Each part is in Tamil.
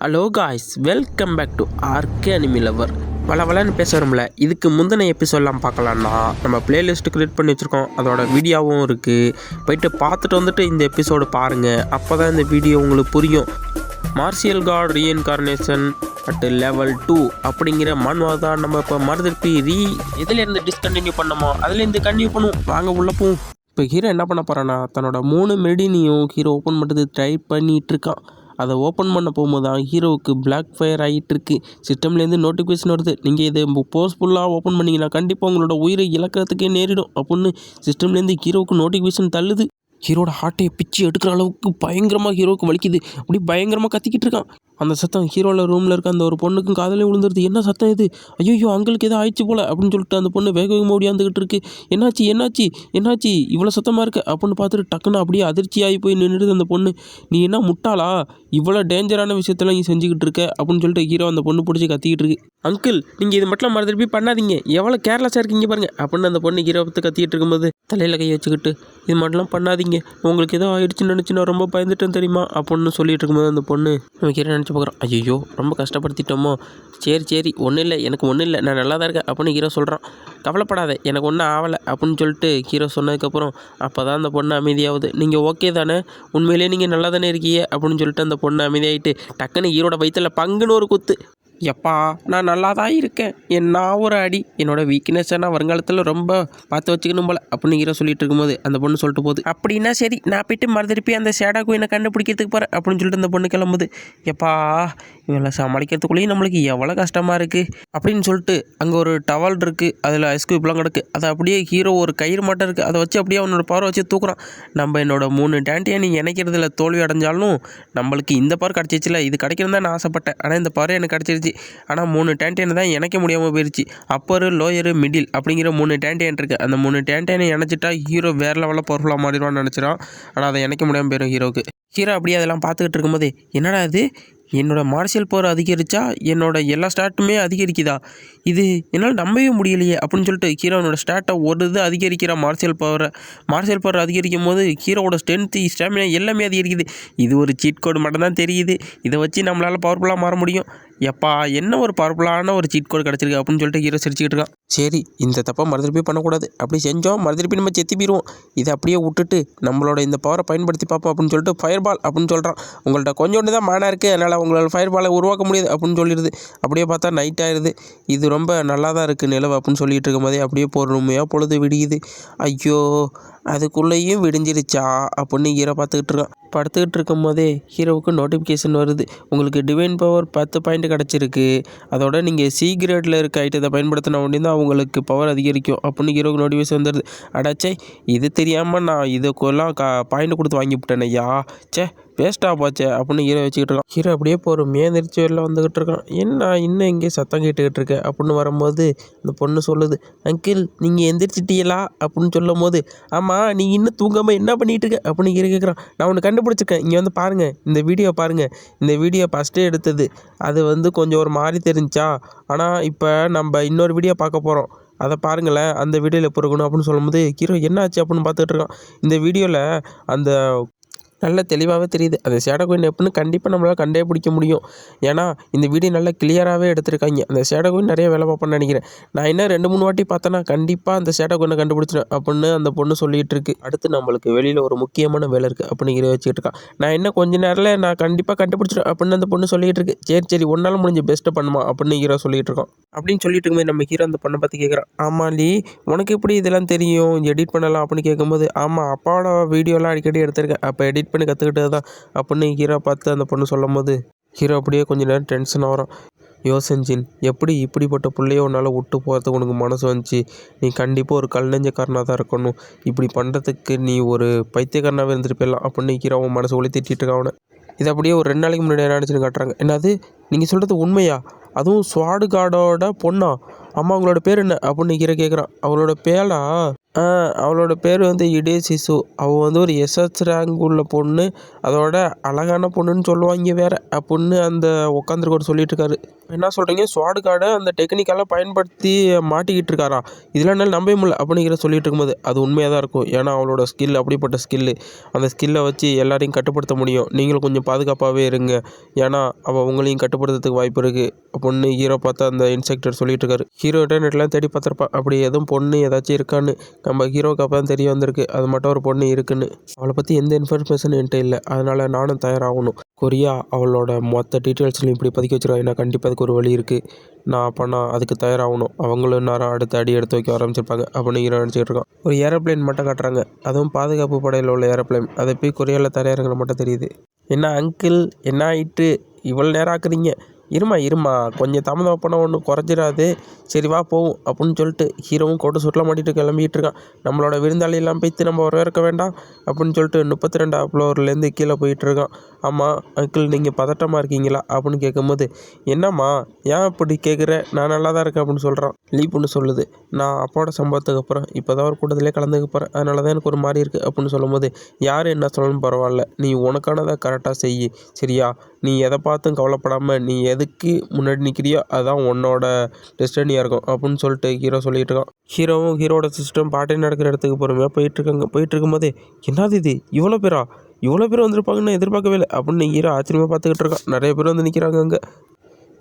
Hello guys welcome back to RK anime lover வள பேச பேசுகிறோம்ல இதுக்கு முந்தின எபிசோட்லாம் பார்க்கலான்னா நம்ம பிளேலிஸ்ட்டு க்ரியேட் பண்ணி வச்சுருக்கோம். அதோட வீடியோவும் இருக்குது போயிட்டு பார்த்துட்டு வந்துட்டு இந்த எபிசோடு பாருங்கள் அப்போ தான் இந்த வீடியோ உங்களுக்கு புரியும். Martial god reincarnation at level two அப்படிங்கிற மன்வா தான் நம்ம இப்போ மறுதிருப்பி ரீ எதுலேருந்து டிஸ்கண்டினியூ பண்ணமோ அதுலேருந்து கண்டினியூ பண்ணுவோம். வாங்க உள்ள போவோம். இப்போ ஹீரோ என்ன பண்ண போகிறான்னா தன்னோட மூணு மெடினியும் ஹீரோ ஓப்பன் பண்ணுறது ட்ரை பண்ணிகிட்ருக்கான் இருக்கான். அதை ஓப்பன் பண்ண போகும்போது தான் ஹீரோவுக்கு பிளாக் ஃபயர் ஆகிட்டுருக்கு சிஸ்டம்லேருந்து நோட்டிஃபிகேஷன் வருது. நீங்கள் இதை போஸ்ஃபுல்லாக ஓப்பன் பண்ணிங்கன்னா கண்டிப்பாக உங்களோட உயிரை இழக்கிறதுக்கே நேரிடும் அப்படின்னு சிஸ்டம்லேருந்து ஹீரோவுக்கு நோட்டிஃபிகேஷன் தள்ளுது. ஹீரோட ஹார்ட்டையை பிச்சு எடுக்கிற அளவுக்கு பயங்கரமாக ஹீரோவுக்கு வலிக்குது. அப்படி பயங்கரமாக கத்திக்கிட்டு இருக்கான். அந்த சத்தம் ஹீரோவில் ரூமில் இருக்க அந்த ஒரு பொண்ணுக்கும் காதலே விழுந்துருது. என்ன சத்தம் இது? ஐயோ அங்களுக்கு எதோ ஆயிடுச்சு போல அப்படின்னு சொல்லிட்டு அந்த பொண்ணு வேக வேகமாக ஓடியாந்துக்கிட்டு இருக்கு. என்னாச்சு என்னாச்சு என்னாச்சு? இவ்வளோ சத்தமாக இருக்கு? அப்படின்னு பார்த்துட்டு டக்குன்னு அப்படியே அதிர்ச்சியாகி போய் நின்றுடுது அந்த பொண்ணு. நீ என்ன முட்டாளா? இவ்வளோ டேஞ்சரான விஷயத்தெல்லாம் நீ செஞ்சுக்கிட்டு இருக்க அப்படின்னு சொல்லிட்டு ஹீரோ அந்த பொண்ணு பிடிச்சி கத்திக்கிட்டு இருக்கு. அங்கிள் நீங்கள் இது மட்டும் மறு திருப்பி பண்ணாதீங்க. எவ்வளோ கேர்லெஸ்ஸாக இருக்கீங்க பாருங்க அப்படின்னு அந்த பொண்ணு ஹீரோ பற்றி கத்திக்கிட்டு இருக்கும்போது தலையில் கை வச்சுக்கிட்டு இது மட்டும்லாம் பண்ணாதீங்க. உங்களுக்கு ஏதோ ஆயிடுச்சுன்னு நினச்சி நான் ரொம்ப பயந்துட்டேன் தெரியுமா? அப்படின்னு சொல்லிட்டு இருக்கும்போது அந்த பொண்ணு நம்ம ஹீரோ நினச்சி பார்க்குறோம். ஐயோ ரொம்ப கஷ்டப்படுத்திட்டோமோ. சரி சரி ஒன்றும் இல்லை எனக்கு ஒன்றும் இல்லை நான் நல்லா தான் இருக்கேன் அப்படின்னு ஹீரோ சொல்கிறான் கவலைப்படாத எனக்கு ஒன்றும் ஆகலை அப்படின்னு சொல்லிட்டு ஹீரோ சொன்னதுக்கப்புறம் அப்போ தான் அந்த பொண்ணு அமைதியாகுது. நீங்கள் ஓகே தானே? உண்மையிலேயே நீங்கள் நல்லா தானே இருக்கீங்க அப்படின்னு சொல்லிட்டு அந்த பொண்ணு அமைதியாகிட்டு டக்குன்னு ஹீரோட வயிற்றில் பங்குன்னு ஒரு குத்து. எப்பா நான் நல்லா தான் இருக்கேன். என்ன ஒரு அடி. என்னோடய வீக்னஸை நான் வருங்காலத்தில் ரொம்ப பார்த்து வச்சுக்கணும் போல அப்படின்னு ஹீரோ சொல்லிட்டு இருக்கும்போது அந்த பொண்ணு சொல்லிட்டு போகுது அப்படின்னா சரி நான் போயிட்டு மறுதிருப்பி அந்த சேடா குயினை கண்டுபிடிக்கிறதுக்கு போகிறேன் அப்படின்னு சொல்லிட்டு அந்த பொண்ணு கிளம்புது. எப்பா இவளை சமாளிக்கிறதுக்குள்ளேயும் நம்மளுக்கு எவ்வளோ கஷ்டமாக இருக்குது அப்படின்னு சொல்லிட்டு அங்கே ஒரு டவல் இருக்குது அதில் ஐஸ்கியூப்லாம் கிடக்கு. அதை அப்படியே ஹீரோ ஒரு கயிறு மட்டும் இருக்குது அதை வச்சு அப்படியே அவனோட பவரை வச்சு தூக்குறான். நம்ம என்னோட மூணு டேண்டியை நீ இணைக்கிறதுல தோல்வி அடைஞ்சாலும் நம்மளுக்கு இந்த பவர் கிடச்சிச்சுல இது கிடைக்கணும் தான் நான் ஆசைப்பட்டேன். ஆனால் இந்த பவர் எனக்கு கிடச்சிருச்சு. ஆனால் மூணு டேண்டியனை தான் இணைக்க முடியாமல் போயிடுச்சு அப்பரு லோயரு மிடில் அப்படிங்கிற மூணு டேண்டியன் இருக்குது அந்த மூணு டேண்டியனை இணைச்சிட்டா ஹீரோ வேறு லெவலில் பவர்ஃபுல்லாக மாறிடுவான்னு நினச்சிடும் ஆனால் அதை இணைக்க முடியாமல் போயிடும் ஹீரோவுக்கு ஹீரோ அப்படியே அதெல்லாம் பார்த்துக்கிட்டு இருக்கும்போது என்னடா இது? என்னோடய மார்ஷியல் பவர் அதிகரித்தா என்னோடய எல்லா ஸ்டாட்டுமே அதிகரிக்குதா? இது என்னால் நம்பவே முடியலையே அப்படின்னு சொல்லிட்டு ஹீரோனோட ஸ்டாட்டை ஒரு இது அதிகரிக்கிற மார்ஷியல் பவரை மார்ஷியல் பவர் அதிகரிக்கும் போது ஹீரோவோட ஸ்ட்ரென்த்து ஸ்டாமினா எல்லாமே அதிகரிக்குது. இது ஒரு சீட் கோடு மட்டும்தான் தெரியுது. இதை வச்சு நம்மளால் பவர்ஃபுல்லாக மாற முடியும். எப்பா என்ன ஒரு பரப்பலான ஒரு சீட் கோடு கிடச்சிருக்கு அப்படின்னு சொல்லிட்டு ஹீரோ சிரிச்சுக்கிட்டு இருக்கான். சரி இந்த தப்பை மறுதிருப்பி பண்ணக்கூடாது. அப்படி செஞ்சோம் மறுதிருப்பி நம்ம செத்து போயிடுவோம் இதை அப்படியே விட்டுட்டு நம்மளோட இந்த பவரை பயன்படுத்தி பார்ப்போம் அப்படின்னு சொல்லிட்டு ஃபயர் பால் அப்படின்னு சொல்கிறான் உங்கள்கிட்ட கொஞ்சோண்டு தான் மானா இருக்குது அதனால் உங்களால் ஃபயர் பாலை உருவாக்க முடியாது அப்படின்னு சொல்லிடுது. அப்படியே பார்த்தா நைட் ஆயிடுது. இது ரொம்ப நல்லா தான் இருக்குது நிலவு அப்படின்னு சொல்லிட்டு இருக்கும்போதே அப்படியே பொறுமையாக பொழுது விடியுது. ஐயோ அதுக்குள்ளேயும் விடிஞ்சிருச்சா? அப்படின்னு ஹீரோ பார்த்துக்கிட்டு இருக்கான். படுத்துக்கிட்டு இருக்கும் போதே ஹீரோவுக்கு நோட்டிஃபிகேஷன் வருது. உங்களுக்கு டிவைன் பவர் பத்து பாயிண்ட் கிடச்சிருக்கு. அதோட நீங்கள் சி கிரேடில் இருக்க ஐட்டத்தை பயன்படுத்தின உடனே தான் உங்களுக்கு பவர் அதிகரிக்கும் அப்படின்னு ஹீரோவுக்கு நோட்டிஃபிகேஷன் வந்துடுது அடாச்சே இது தெரியாமல் நான் இதுக்கெல்லாம் கா பாயிண்ட் கொடுத்து வாங்கிவிட்டேன் ஐயா. சே வேஸ்ட்டாக போச்சே அப்படின்னு ஹீரோ வச்சுக்கிட்டு இருக்கான். ஹீரோ அப்படியே பொறுமையாக எந்திரிச்சு வெளில வந்துக்கிட்டு இருக்கான். என்ன இன்னும் இங்கே சத்தம் கேட்டுக்கிட்டு இருக்க? அப்படின்னு வரும்போது அந்த பொண்ணு சொல்லுது அங்கிள் நீங்கள் எந்திரிச்சிட்டீங்களா? அப்படின்னு சொல்லும் போது ஆமாம் நீ இன்னும் தூங்காமல் என்ன பண்ணிகிட்டு இருக்க? அப்படின்னு ஹீரோ கேட்குறான் நான் ஒன்று கண்டுபிடிச்சிருக்கேன். இங்கே வந்து பாருங்கள் இந்த வீடியோ பாருங்கள் இந்த வீடியோ ஃபஸ்ட்டே எடுத்தது. அது வந்து கொஞ்சம் ஒரு மாதிரி தெரிஞ்சா ஆனால் இப்போ நம்ம இன்னொரு வீடியோ பார்க்க போகிறோம் அதை பாருங்களேன் அந்த வீடியோவில் எப்போ இருக்கணும் அப்படின்னு சொல்லும்போது ஹீரோ என்னாச்சு? அப்படின்னு பார்த்துட்டு இருக்கான். இந்த வீடியோவில் அந்த நல்ல தெளிவாகவே தெரியுது. அந்த ஷேடோ கோயின் எப்படின்னு கண்டிப்பாக நம்மளால் கண்டே பிடிக்க முடியும். ஏன்னா இந்த வீடியோ நல்லா கிளியராகவே எடுத்திருக்காங்க. அந்த ஷேடோ கோயின் நிறைய வேலை பார்ப்பேன்னு நினைக்கிறேன். நான் என்ன ரெண்டு மூணு வாட்டி பார்த்தேன்னா கண்டிப்பாக அந்த ஷேடோ கோயினை கண்டுபிடிச்சிடும் அப்படின்னு அந்த பொண்ணு சொல்லிகிட்டு இருக்கு. அடுத்து நம்மளுக்கு வெளியில் ஒரு முக்கியமான வேலை இருக்குது அப்படிங்கிற வச்சுக்கிட்டு இருக்கான் நான் இன்னும் கொஞ்ச நேரத்தில் நான் கண்டிப்பாக கண்டுபிடிச்சிடும் அப்படின்னு அந்த பொண்ணு சொல்லிகிட்டு இருக்கு. சரி சரி ஒன்றால் முடிஞ்ச பெஸ்ட்டை பண்ணுமா அப்படின்னு ஹீரோ சொல்லிகிட்டு இருக்கோம் அப்படின்னு சொல்லிட்டு இருக்கும்போது நம்ம ஹீரோ அந்த பொண்ணை பற்றி கேட்குறான் ஆமாலி உனக்கு எப்படி இதெல்லாம் தெரியும்? எடிட் பண்ணலாம் அப்படின்னு கேட்கும்போது ஆமாம் அப்பாவோட வீடியோலாம் அடிக்கடி எடுத்திருக்கேன். அப்போ எடிட் பண்ணி கற்றுக்கிட்டது தான். அப்படின்னு ஹீரோ பார்த்து அந்த பொண்ணு சொல்லும் போது ஹீரோ அப்படியே கொஞ்சம் நேரம் டென்ஷன் ஆகிறோம் யோசன்ஜின் எப்படி இப்படிப்பட்ட பிள்ளைய உன்னால் விட்டு போகிறதுக்கு உனக்கு மனசு வந்துச்சு? நீ கண்டிப்பாக ஒரு கல் நெஞ்சக்காரனாக தான் இருக்கணும். இப்படி பண்ணுறதுக்கு நீ ஒரு பைத்தியக்காரனாகவே இருந்துட்டு அப்படின்னு ஹீரோ அவன் மனசு ஒளி திட்டிகிட்டு இருக்கான் அவனை. இது அப்படியே ஒரு ரெண்டு நாளைக்கு முன்னாடி என்ன நினச்சின்னு காட்டுறாங்க. என்னது? நீங்கள் சொல்கிறது உண்மையா? அதுவும் ஸ்வாடு கார்டோட பொண்ணா? அம்மா அவங்களோட பேர் என்ன? அப்படின்னு கீரை கேட்குறான் அவளோட பேரா? அவளோட பேர் வந்து இடே சிசு. அவள் வந்து ஒரு எஸ்எஸ் ரேங்க் உள்ள பொண்ணு. அதோட அழகான பொண்ணுன்னு சொல்லுவாங்க வேற அப்படின்னு அந்த உட்காந்துருக்கவர் சொல்லிட்டு இருக்காரு என்ன சொல்கிறீங்க ஸ்வாடு கார்டை அந்த டெக்னிக்கெல்லாம் பயன்படுத்தி மாட்டிக்கிட்டு இருக்காரா? இதெல்லாம் என்னால் நம்பவே முடியல அப்படிங்கிற சொல்லிட்டு இருக்கும்போது அது உண்மையாக தான் இருக்கும். ஏன்னா அவளோட ஸ்கில் அப்படிப்பட்ட ஸ்கில்லு அந்த ஸ்கில்லை வச்சு எல்லாரையும் கட்டுப்படுத்த முடியும். நீங்களும் கொஞ்சம் பாதுகாப்பாகவே இருங்க. ஏன்னா அவள் உங்களையும் கட்டுப்படுத்துறதுக்கு வாய்ப்பு இருக்குது பொண்ணு ஹீரோ பார்த்தா அந்த இன்ஸ்பெக்டர் சொல்லிட்டு இருக்காரு ஹீரோ இன்டர்நெட்லாம் தேடி பார்த்துருப்பா. அப்படி எதுவும் பொண்ணு ஏதாச்சும் இருக்கான்னு நம்ம ஹீரோக்கு அப்போ தான் தெரிய வந்திருக்கு. அது மட்டும் ஒரு பொண்ணு இருக்குன்னு. அவளை பற்றி எந்த இன்ஃபர்மேஷன் என்கிட்ட இல்லை. அதனால் நானும் தயாராகணும். கொரியா அவளோட மொத்த டீட்டெயில்ஸ்லையும் இப்படி பதிக்க வச்சிருக்கா ஏன்னா கண்டிப்பாக அதுக்கு ஒரு வழி இருக்குது நான் அப்போ நான் அதுக்கு தயாராகணும். அவங்களும் நேரம் அடுத்த அடி எடுத்து வைக்க ஆரம்பிச்சிருப்பாங்க. அப்படின்னு ஹீரோ நினச்சிட்டு இருக்கான். ஒரு ஏரோப்ளேன் மட்டும் காட்டுறாங்க. அதுவும் பாதுகாப்பு படையில் உள்ள ஏரோப்ளேன் அதை போய் கொரியாவில் தரையிறங்கிற மட்டும் தெரியுது. என்ன அங்கிள் என்ன ஆயிட்டு? இவ்வளோ நேரம் ஆக்குறீங்க? இருமா இருமா கொஞ்சம் தாமதம் பண்ண ஒன்று குறைஞ்சிடாது சரி வா போவோம் அப்படின்னு சொல்லிட்டு ஹீரோவும் கோட்டை சுட்டலாம் மாட்டிட்டு கிளம்பிட்டு இருக்கான் நம்மளோட விருந்தாளியெல்லாம் போய்த்து நம்ம வரவேற்க வேண்டாம் அப்படின்னு சொல்லிட்டு முப்பத்தி ரெண்டாம் ஃப்ளோர்லேருந்து கீழே போயிட்டு இருக்கான் ஆமாம் அங்கிள் நீங்கள் பதட்டமாக இருக்கீங்களா? அப்படின்னு கேட்கும்போது என்னம்மா ஏன் இப்படி கேட்குற நான் நல்லா தான் இருக்கேன் அப்படின்னு சொல்கிறான் லீப்புன்னு சொல்லுது நான் அப்பாவோட சம்பவத்துக்கு அப்புறம் இப்போ தான் ஒரு கூட்டத்திலே கலந்துக்க போகிறேன் அதனால தான் எனக்கு ஒரு மாதிரி இருக்குது அப்படின்னு சொல்லும்போது யார் என்ன சொல்லணும் பரவாயில்ல நீ உனக்கானதை கரெக்டாக செய் சரியா? நீ எதை பார்த்தும் கவலைப்படாமல் நீ எதுக்கு முன்னாடி நிற்கிறியோ அதுதான் உன்னோட டெஸ்டனியாக இருக்கும். அப்படின்னு சொல்லிட்டு ஹீரோ சொல்லிகிட்டு இருக்கான். ஹீரோவும் ஹீரோட சிஸ்டம் பாட்டே நடக்கிற இடத்துக்கு பொறுமையாக போயிட்டுருக்காங்க போயிட்டு இருக்கும்போதே என்னது இது? இவ்வளோ பேரா? இவ்வளோ பேர் வந்திருப்பாங்கன்னு எதிர்பார்க்கவே இல்லை. அப்படின்னு ஹீரோ ஆச்சரியமாக பார்த்துக்கிட்டு இருக்கான். நிறைய பேர் வந்து நிற்கிறாங்க அங்கே.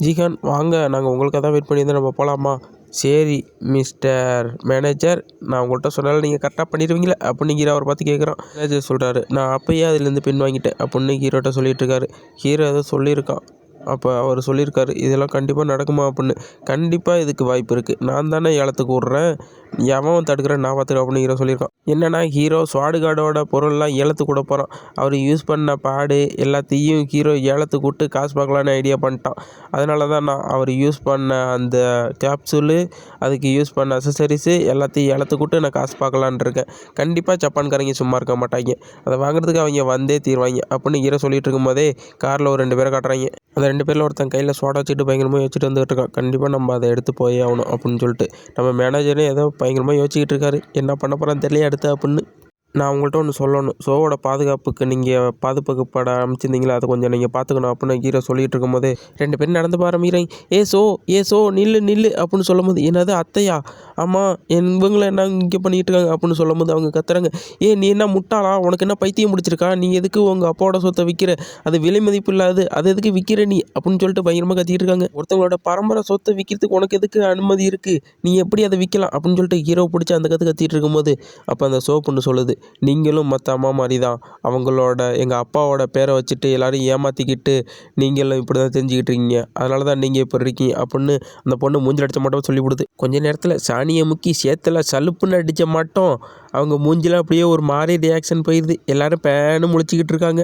ஜிகான் வாங்க நாங்கள் உங்களுக்காக தான் வெயிட் பண்ணியிருந்தோம். நம்ம போகலாமா சரி மிஸ்டர் மேனேஜர் நான் உங்கள்கிட்ட சொன்னாலும் நீங்கள் கரெக்டாக பண்ணிடுவீங்களே அப்படிங்கிற ஹீரோ அவர் பார்த்து கேட்குறான். மேனேஜர் சொல்கிறாரு நான் அப்பயே அதுலேருந்து பின் வாங்கிட்டேன் அப்படின்னு ஹீரோட்ட சொல்லிகிட்டு இருக்காரு. ஹீரோ ஏதோ சொல்லியிருக்கான். அப்போ அவர் சொல்லியிருக்காரு இதெல்லாம் கண்டிப்பாக நடக்குமா? அப்படின்னு. கண்டிப்பாக இதுக்கு வாய்ப்பு இருக்குது நான் தானே ஏலத்துக்கு விட்றேன் எவன் தடுக்கிறேன்? நான் பார்த்துக்கிறேன் அப்படிங்கிற ஹீரோ சொல்லியிருக்கான். என்னென்னா ஹீரோ ஸ்வாடு கார்டோட பொருள்லாம் ஏலத்துக்கு கூட போகிறான் அவர் யூஸ் பண்ண பாடு எல்லாத்தையும் ஹீரோ ஏலத்துக்கு விட்டு காசு பார்க்கலான்னு ஐடியா பண்ணிட்டான். அதனால தான் நான் அவர் யூஸ் பண்ண அந்த கேப்சூலு அதுக்கு யூஸ் பண்ண அசசரிஸு எல்லாத்தையும் ஏலத்துக்கு விட்டு நான் காசு பார்க்கலான் இருக்கேன். கண்டிப்பாக ஜப்பான்காரங்க சும்மா இருக்க மாட்டாங்க. அதை வாங்குறதுக்கு அவங்க வந்தே தீர்வாங்க அப்படின்னு ஹீரோ சொல்லிட்டு இருக்கும்போதே காரில் ஒரு ரெண்டு பேரை காட்டுறாங்க. அந்த ரெண்டு பேரில் ஒருத்தன் கையில் சோடா வச்சுட்டு பயங்கரமாக வச்சுட்டு வந்துகிட்டு இருக்கான். கண்டிப்பாக நம்ம அதை எடுத்து போயே ஆகணும் அப்படின்னு சொல்லிட்டு. நம்ம மேனேஜரே ஏதோ பயங்கரமாக யோசிச்சுக்கிட்டு இருக்காரு. என்ன பண்ண போகிறான்னு தெரியல அடுத்து அப்படின்னு. நான் உங்கள்கிட்ட ஒன்று சொல்லணும். ஷோவோட பாதுகாப்புக்கு நீங்கள் பாதுகாப்பு பட அமைச்சிருந்தீங்களா அதை கொஞ்சம் நீங்கள் பார்த்துக்கணும் அப்படின்னு ஹீரோ சொல்லிகிட்டு இருக்கும்போது ரெண்டு பேரும் நடந்து போகிற மீறி ஏ சோ ஏ சோ நில்லு நில்லு அப்படின்னு சொல்லும்போது என்னது அத்தையா? ஆமாம் என் இவங்களை என்ன இங்கே பண்ணிகிட்டு இருக்காங்க? அப்படின்னு சொல்லும்போது அவங்க கத்துறாங்க. ஏ நீ என்ன முட்டாளா? உனக்கு என்ன பைத்தியம் முடிச்சிருக்கா நீ எதுக்கு உங்கள் அப்பாவோட சொத்தை விற்கிற அது விலை மதிப்பு இல்லாது அது எதுக்கு விற்கிற நீ? அப்படின்னு சொல்லிட்டு பயங்கரமாக கத்திட்டு இருக்காங்க. ஒருத்தவங்களோட பரம்பரை சொத்தை விற்கிறதுக்கு உனக்கு எதுக்கு அனுமதி இருக்குது நீ எப்படி அதை விற்கலாம் அப்படின்னு சொல்லிட்டு ஹீரோ பிடிச்சி அந்த கற்று கத்திட்டு இருக்கும்போது அப்போ அந்த சோப்புன்னு சொல்லுது. நீங்களும் மற்ற அம்மா மாதிரி தான் அவங்களோட எங்கள் அப்பாவோட பேரை வச்சுட்டு எல்லோரும் ஏமாற்றிக்கிட்டு நீங்களும் இப்படி தான் தெரிஞ்சுக்கிட்டு இருக்கீங்க. அதனால தான் நீங்கள் இப்போ இருக்கீங்க அப்படின்னு அந்த பொண்ணு மூஞ்சில் அடித்த மட்டும் சொல்லி கொடுத்து கொஞ்ச நேரத்தில் சாணியை முக்கி சேத்தில் சலுப்புன்னு அடித்த மாட்டோம். அவங்க மூஞ்சில் அப்படியே ஒரு மாதிரி ரியாக்ஷன் போயிடுது. எல்லோரும் பேனு முழிச்சிக்கிட்டு இருக்காங்க.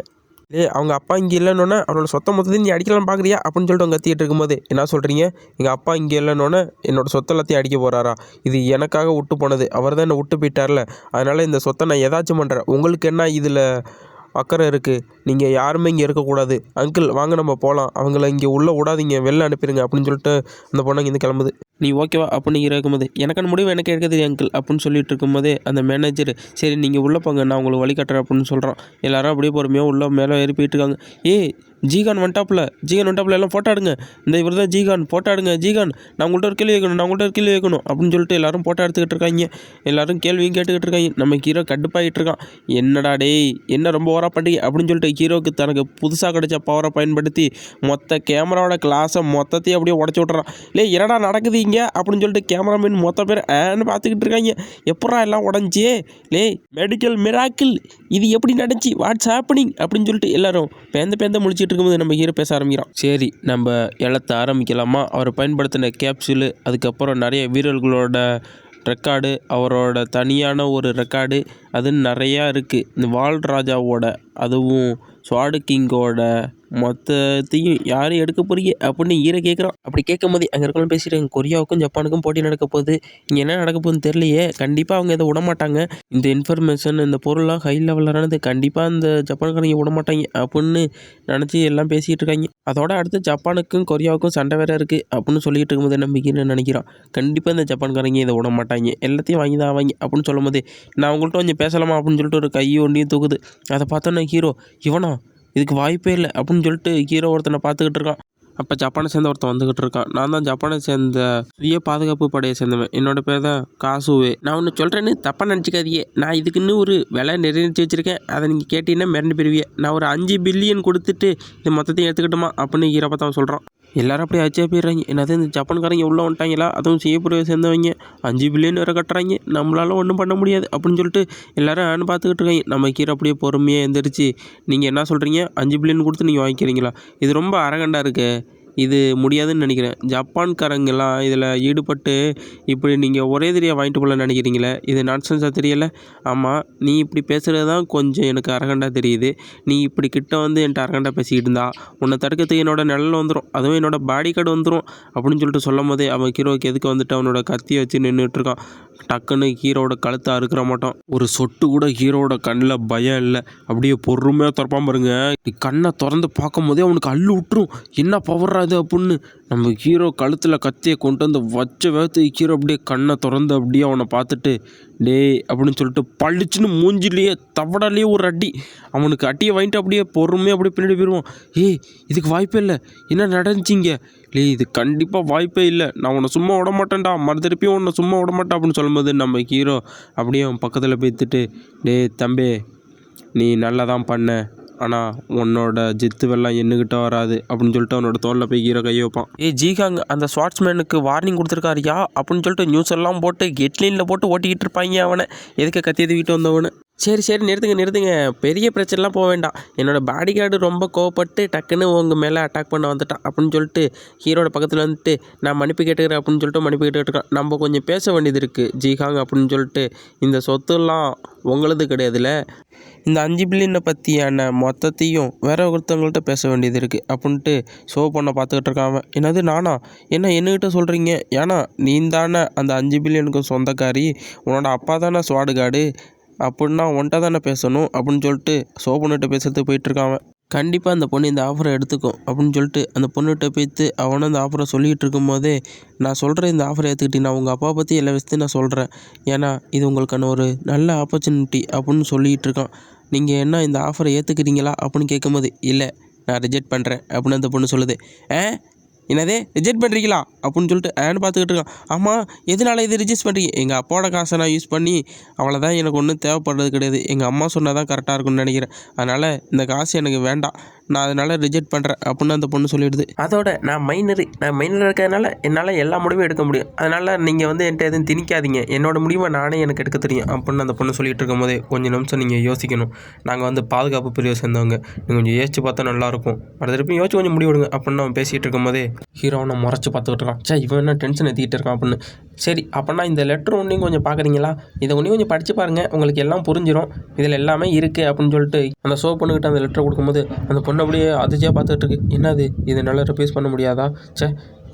ஏ அவங்க அப்பா இங்கே இல்லைன்னொன்னே அவரோட சொத்த மொத்தத்தையும் நீ அடிக்கலாம் பார்க்குறியா அப்படின்னு சொல்லிட்டு அவங்க கத்திட்டு இருக்கும்போது என்ன சொல்கிறீங்க எங்கள் அப்பா இங்கே இல்லைன்னொன்னே என்னோட சொத்தை எல்லாத்தையும் அடிக்க போகிறாரா இது எனக்காக விட்டு போனது. அவர் தான் என்னை விட்டு போயிட்டார்ல. அதனால் இந்த சொத்தை நான் ஏதாச்சும் பண்ணுறேன் உங்களுக்கு என்ன இதில் அக்கறை இருக்குது நீங்கள் யாருமே இங்கே இருக்கக்கூடாது அங்கிள் வாங்க நம்ம போகலாம் அவங்கள இங்கே உள்ளே விடாதீங்க. வெளில அனுப்பிடுங்க அப்படின்னு சொல்லிட்டு அந்த பொண்ணு இங்கேருந்து கிளம்புது. நீ ஓகேவா அப்படின்னு இருக்கும்போது எனக்கான முடிவு எனக்கு எடுக்க அங்கிள் அப்படின்னு சொல்லிட்டு இருக்கும்போதே அந்த மேனேஜர் சரி நீங்கள் உள்ளே போங்க. நான் உங்களுக்கு வழி காட்டுறேன் அப்படின்னு சொல்கிறான் எல்லாரும் அப்படியே பொறுமையாக உள்ளே மேலே ஏறி போயிட்டுருக்காங்க ஏய் ஜீகான் வந்துட்டாப்புல. ஜீகான் வந்துட்டாப்புல எல்லாம் ஃபோட்டோ எடுங்க. இந்த இவர் தான் ஜீகான் ஃபோட்டோ எடுங்க. ஜீகான் நான் உங்கள்கிட்ட ஒரு கேள்வி வைக்கணும் நான் உங்கள்கிட்ட ஒரு கேள்வி வைக்கணும் அப்படின்னு சொல்லிட்டு எல்லாரும் ஃபோட்டோ எடுத்துக்கிட்டு இருக்காங்க. எல்லாரும் கேள்வியும் கேட்டுக்கிட்டு இருக்காங்க. நம்ம ஹீரோ கடுப்பாகிட்டு இருக்கான். என்னடா டேய் என்ன ரொம்ப ஓவராக பண்ணுறீங்க அப்படின்னு சொல்லிட்டு ஹீரோவுக்கு தனக்கு புதுசாக கிடைச்ச பவரை பயன்படுத்தி மொத்த கேமராவோட கிளாஸை மொத்தத்தையும் அப்படியே உடச்சி விட்றான் இல்லை என்னடா நடக்குது இங்கே? அப்படின்னு சொல்லிட்டு கேமராமேன் மொத்த பேர் ஏன்னு பார்த்துக்கிட்டு இருக்காங்க? எப்படா எல்லாம் உடஞ்சி? லே மெடிக்கல் மிராக்கிள் இது எப்படி நடந்துச்சு? வாட்ஸ் ஹேப்பனிங் அப்படின்னு சொல்லிட்டு எல்லாரும் பேந்த பேந்த முழிச்சிட்டு இருக்கும்போது நம்ம ஹீரோ பேச ஆரம்பிக்கிறோம் சரி நம்ம எழத்த ஆரம்பிக்கலாமா? அவர் பயன்படுத்தின கேப்சூலு அதுக்கப்புறம் நிறைய வீரர்களோட ரெக்கார்டு அவரோட தனியான ஒரு ரெக்கார்டு அது நிறையா இருக்குது இந்த வால்ராஜாவோட அதுவும் ஸ்வாடு கிங்கோட மொத்தத்தையும் யார் எடுக்க போறீங்க? அப்படின்னு ஈர கேட்குறான் அப்படி கேட்கும் போது அங்கே இருக்கலாம் பேசிட்டு கொரியாவுக்கும் ஜப்பானுக்கும் போட்டி நடக்க போகுது. இங்கே என்ன நடக்க போகுதுன்னு தெரியலையே. கண்டிப்பாக அவங்க இதை விட மாட்டாங்க இந்த இன்ஃபர்மேஷன் இந்த பொருள்லாம் ஹை லெவலானது கண்டிப்பாக இந்த ஜப்பான்காரங்க விட மாட்டாங்க அப்படின்னு நினச்சி எல்லாம் பேசிகிட்டு இருக்காங்க. அதோட அடுத்து ஜப்பானுக்கும் கொரியாவுக்கும் சண்டை வேற இருக்குது அப்படின்னு சொல்லிட்டு இருக்கும்போது நம்பிக்கைன்னு நினைக்கிறான். கண்டிப்பாக இந்த ஜப்பான்காரங்க இதை விட மாட்டாங்க எல்லாத்தையும் வாங்கி தான் வாங்கி அப்படின்னு சொல்லும்போது நான் அவங்கள்ட்ட கொஞ்சம் பேசலாமா? அப்படின்னு சொல்லிட்டு ஒரு கை ஒன்றையும் தூக்குது. அதை பார்த்தோன்னே ஹீரோ இவனா? இதுக்கு வாய்ப்பே இல்லை அப்படின்னு சொல்லிட்டு ஹீரோ ஒருத்தனை பார்த்துக்கிட்டு இருக்கான். அப்போ ஜப்பானை சேர்ந்த ஒருத்தன் வந்துக்கிட்டு இருக்கான். நான் தான் ஜப்பானை சேர்ந்த சுய பாதுகாப்பு படையை சேர்ந்தவன். என்னோட பேர் தான் காசுவே. நான் ஒன்று சொல்கிறேன்னு தப்பாக நினச்சிக்காதியே நான் இதுக்குன்னு ஒரு விலை நிர்ணயிச்சு வச்சுருக்கேன். அதை நீங்கள் கேட்டீங்கன்னா மிரண்டு பெறுவீங்க நான் ஒரு அஞ்சு பில்லியன் கொடுத்துட்டு இந்த மொத்தத்தையும் எடுத்துக்கிட்டோமா அப்படின்னு ஹீரோ பார்த்தா சொல்கிறான் எல்லாரும் அப்படியே ஆச்சா போயிடுறாங்க. என்னது இந்த ஜப்பான்காரங்க உள்ளே வந்துட்டாங்களா? அதுவும் செய்யப்படுவதை சேர்ந்தவங்க. அஞ்சு பில்லியன் வேறு கட்டுறாங்க. நம்மளால ஒன்றும் பண்ண முடியாது அப்படின்னு சொல்லிட்டு எல்லாரும் ஆன்னு பார்த்துக்கிட்டு இருக்காங்க. நம்ம கீரை அப்படியே பொறுமையாக எந்திரிச்சு நீங்கள் என்ன சொல்கிறீங்க அஞ்சு பில்லியன் கொடுத்து நீங்கள் வாங்கிக்கிறீங்களா? இது ரொம்ப அரகண்டாக இருக்குது இது முடியாதுன்னு நினைக்கிறேன். ஜப்பான்காரங்கெல்லாம் இதில் ஈடுபட்டு இப்படி நீங்கள் ஒரே தெரியா வாங்கிட்டு போகலான்னு நினைக்கிறீங்களே? இது நான்சென்ஸாக தெரியலை. ஆமாம் நீ இப்படி பேசுகிறது தான் கொஞ்சம் எனக்கு அரகண்டாக தெரியுது. நீ இப்படி கிட்ட வந்து என்கிட்ட அரகண்டாக பேசிக்கிட்டு இருந்தா உன்னை தடுக்கிறதுக்கு என்னோட நிழல் வந்துடும் அதுவும் என்னோடய பாடி கார்டு வந்துடும் அப்படின்னு சொல்லிட்டு சொல்லும் போதே அவன் கீரோக்கு எதுக்கு வந்துட்டு அவனோட கத்தியை வச்சு நின்றுட்டுருக்கான் டக்குன்னு ஹீரோட கழுத்தை அறுக்கிற மாட்டான் ஒரு சொட்டு கூட ஹீரோவோட கண்ணில் பயம் இல்லை. அப்படியே பொறுமையாக திறப்பாம பாருங்க. நீ கண்ணை திறந்து பார்க்கும் போதே அவனுக்கு அள்ளு விட்டுரும். என்ன பவர்றா இது அப்படின்னு. நம்ம ஹீரோ கழுத்தில் கத்தியை கொண்டு வந்து வச்ச வேகத்து ஹீரோ அப்படியே கண்ணை திறந்து அப்படியே அவனை பார்த்துட்டு டேய் அப்படின்னு சொல்லிட்டு பளிச்சுன்னு மூஞ்சிலேயே தவடாலேயே ஒரு அடி. அவனுக்கு அட்டியை வாங்கிட்டு அப்படியே பொறுமையாக அப்படியே பின்னாடி போயிடுவான் ஏய் இதுக்கு வாய்ப்பே இல்லை. என்ன நடந்துச்சிங்க? லே இது கண்டிப்பாக வாய்ப்பே இல்லை. நான் உன்னை சும்மா விட மாட்டேன்டா. மறுதிருப்பியும் உன்னை சும்மா விட மாட்டேன் அப்படின்னு சொல்லும்போது நம்ம ஹீரோ அப்படியே அவன் பக்கத்தில் போய்த்துட்டு டேய் தம்பி நீ நல்லா தான் பண்ண. ஆனால் உன்னோட ஜித்துவெல்லாம் என்கிட்ட வராது அப்படின்னு சொல்லிட்டு அவனோட தோளில் போய் ஹீரோ கை வைப்பான். ஏய் ஜிகாங் அந்த ஸ்வாட்ஸ்மேனுக்கு வார்னிங் கொடுத்துருக்காருயா? அப்படின்னு சொல்லிட்டு நியூஸ் எல்லாம் போட்டு ஹெட்லைனில் போட்டு ஓட்டிக்கிட்டு இருப்பாங்க அவனை. எதுக்கு கத்தி எதுக்கிட்டு வந்தவனு? சரி சரி நிறுத்துங்க நிறுத்துங்க. பெரிய பிரச்சனைலாம் போக வேண்டாம். என்னோடய பாடி கார்டு ரொம்ப கோவப்பட்டு டக்குன்னு உங்கள் மேலே அட்டாக் பண்ண வந்துட்டான் அப்படின்னு சொல்லிட்டு ஹீரோட பக்கத்தில் வந்துட்டு நான் மன்னிப்பு கேட்டுக்கிறேன் அப்படின்னு சொல்லிட்டு மன்னிப்பு கேட்டுக்கிட்டு நம்ம கொஞ்சம் பேச வேண்டியது இருக்குது ஜிஹாங் அப்படின்னு சொல்லிட்டு. இந்த சொத்துலாம் உங்களது கிடையாதுல்ல இந்த அஞ்சு பில்லியனை பற்றியான மொத்தத்தையும் வேற ஒருத்தவங்கள்ட்ட பேச வேண்டியது இருக்குது அப்படின்ட்டு ஷோ பண்ண பார்த்துக்கிட்டு இருக்கான் அவன் என்னது நானா? என்ன என்னகிட்ட சொல்கிறீங்க ஏன்னா நீ தானே அந்த அஞ்சு பில்லியனுக்கு சொந்தக்காரி உன்னோட அப்பா தானே ஸ்வாடு கார்டு அப்படின்னா உன்கிட்ட தானே பேசணும்? அப்படின்னு சொல்லிட்டு சோபனுகிட்ட பேசுறதுக்கு போயிட்டுருக்கான் அவன் கண்டிப்பாக அந்த பொண்ணு இந்த ஆஃபரை எடுத்துக்கும் அப்படின்னு சொல்லிட்டு அந்த பொண்ணுகிட்ட போய்த்து அவனும் அந்த ஆஃபரை சொல்லிகிட்டு இருக்கும்போதே நான் சொல்கிற இந்த ஆஃபரை ஏற்றுக்கிட்டீங்கன்னா உங்கள் அப்பா பற்றி எல்லா விஷயத்தையும் நான் சொல்கிறேன் ஏன்னா இது உங்களுக்கான ஒரு நல்ல ஆப்பர்ச்சுனிட்டி அப்படின்னு சொல்லிகிட்டு இருக்கான். நீங்கள் என்ன இந்த ஆஃபரை ஏற்றுக்கிறீங்களா அப்படின்னு கேட்கும்போது இல்லை நான் ரிஜெக்ட் பண்ணுறேன் அப்படின்னு அந்த பொண்ணு சொல்லுது. ஆ? என்னதே ரிஜெக்ட் பண்ணுறீங்களா அப்படின்னு சொல்லிட்டு ஏன்னு பார்த்துக்கிட்டு இருக்கான். ஆமாம் எதனால இது ரிஜெக்ட் பண்ணுறீங்க எங்கள் அப்பாவோட காசை நான் யூஸ் பண்ணி அவ்வளோதான் எனக்கு ஒன்றும் தேவைப்படுறது கிடையாது. எங்கள் அம்மா சொன்னால் தான் கரெக்டாக இருக்கும்னு நினைக்கிறேன். அதனால் இந்த காசு எனக்கு வேண்டாம். நான் அதனால் ரிஜெக்ட் பண்ணுறேன் அப்படின்னு அந்த பொண்ணு சொல்லிடுது. அதோட நான் மைனரு நான் மைனர் இருக்கிறதுனால என்னால் எல்லா முடிவும் எடுக்க முடியும். அதனால் நீங்கள் வந்து என்கிட்ட எதுவும் திணிக்காதீங்க. என்னோட முடிவை நானே எனக்கு எடுக்க தெரியும் அப்படின்னு அந்த பொண்ணு சொல்லிட்டு இருக்கும்போதே கொஞ்சம் நிமிஷம் நீங்கள் யோசிக்கணும். நாங்கள் வந்து பாதுகாப்பு பிரிவை சேர்ந்தவங்க. நீங்கள் கொஞ்சம் யோசிச்சு பார்த்தா நல்லாயிருக்கும் அடுத்த திருப்பி யோசிச்சு கொஞ்சம் முடிவெடுங்க அப்படின்னு அவன் பேசிகிட்டு இருக்கும்போதே ஹீரோனை முறைச்சி பார்த்துக்கிட்டு இருக்கான். சே இவன் என்ன டென்ஷன் ஏற்றிக்கிட்டு இருக்கான் அப்படின்னு. சரி அப்படின்னா இந்த லெட்டர் ஒன்றையும் கொஞ்சம் பார்க்குறீங்களா இதை ஒன்றையும் கொஞ்சம் படித்து பாருங்கள் உங்களுக்கு எல்லாம் புரிஞ்சிடும் இதில் எல்லாமே இருக்குது அப்படின்னு சொல்லிட்டு அந்த ஷோ பொண்ணுக்கிட்ட அந்த லெட்டர் கொடுக்கும்போது அந்த பொண்ணு அப்படியே அதிர்ச்சியாக பார்த்துட்டு இருக்கு. என்னது? இது நல்லா பண்ண முடியாதா? ச்சே